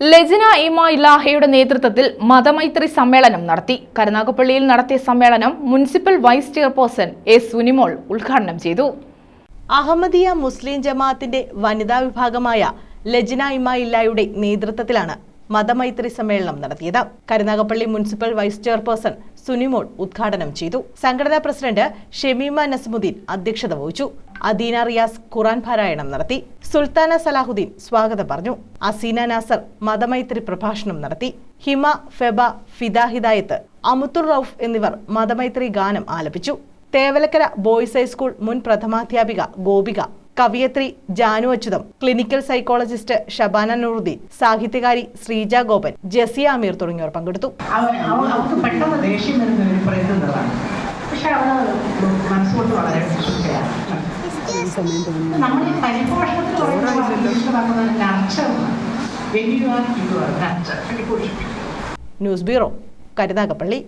ലജന ഇമ ഇലാഹയുടെ നേതൃത്വത്തിൽ മതമൈത്രി സമ്മേളനം നടത്തി. കരുനാഗപ്പള്ളിയിൽ നടത്തിയ സമ്മേളനം municipal vice chairperson A Sunimol ഉദ്ഘാടനം ചെയ്തു. അഹമ്മദിയ മുസ്ലിം ജമാഅത്തിന്റെ വനിതാ വിഭാഗമായ ലജിന ഇമ ഇല്ലായുടെ നേതൃത്വത്തിലാണ് മതമൈത്രി സമ്മേളനം നടത്തിയത്. Karunagappally municipal vice chairperson Sunimol ഉദ്ഘാടനം ചെയ്തു. സംഘടനാ പ്രസിഡന്റ് ഷെമീമ നസ്മുദ്ദീൻ അധ്യക്ഷത വഹിച്ചു. അദീന റിയാസ് ഖുറാൻ പാരായണം നടത്തി. സുൽത്താന സലാഹുദ്ദീൻ സ്വാഗതം പറഞ്ഞു. അസീന നാസർ മതമൈത്രി പ്രഭാഷണം നടത്തി. ഹിമ ഫെബ ഫിദാഹിദായത്ത് അമുത്തുർ റൌഫ് എന്നിവർ മതമൈത്രി ഗാനം ആലപിച്ചു. തേവലക്കര ബോയ്സ് ഹൈസ്കൂൾ മുൻ പ്രഥമാധ്യാപിക ഗോപിക കവിയത്രി ജാനു അച്യുതം ക്ലിനിക്കൽ സൈക്കോളജിസ്റ്റ് ഷബാന നൂറുദ്ദീൻ സാഹിത്യകാരി ശ്രീജ ഗോപൻ ജസിയ അമീർ തുടങ്ങിയവർ പങ്കെടുത്തു. അവൻ അവ- അവൾക്ക് പെട്ടെന്ന് ദേഷ്യം വരുന്ന ഒരു പറയുന്നതാണ് പക്ഷെ അവൾ മനസ്സുകൊണ്ട് വളരെ വിശ്വസിക്കുകയാണ് നമ്മൾ ഈ പരിപോഷണത്തിൽ പറയുന്നത് ഇംഗ്ലീഷിൽ പറഞ്ഞത് nurture when you are you are news bureau Karunagappally.